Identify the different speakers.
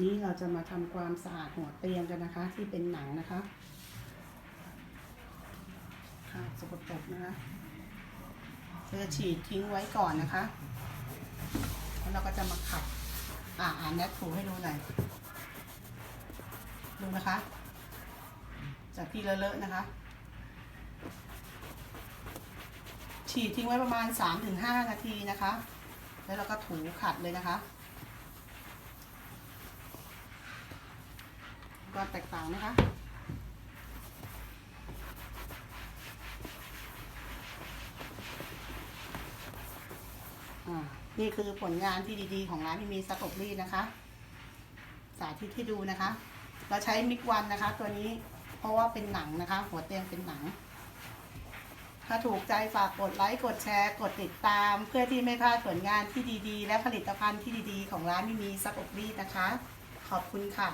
Speaker 1: นี้เราจะมาทำความสะอาดหัวเตียงกันนะคะ ที่เป็นหนังนะคะค่ะสกปรกนะคะเราจะฉีดทิ้งไว้ก่อนนะคะ แล้วเราก็จะมาขัด อ่าอ่านแนทถูให้ดูหน่อย ดูนะคะ จากที่เลอะๆนะคะ ฉีดทิ้งไว้ประมาณ 3-5 นาทีนะคะ แล้วเราก็ถูขัดเลยนะคะ ก็แตกต่างนะคะอ่านี่คือผลงานที่ดีๆ ของร้านที่มีสกบรีดนะคะ สาธิตให้ดูนะคะ เราใช้มิกวันนะคะ ตัวนี้เพราะว่าเป็นหนังนะคะ หัวเตียงเป็นหนัง ถ้าถูกใจฝากกดไลค์กดแชร์ กดติดตาม เพื่อที่ไม่พลาดผลงานที่ดีๆ และผลิตภัณฑ์ที่ดีๆ ของร้านมิมีซักอบรีดนะคะ ขอบคุณค่ะ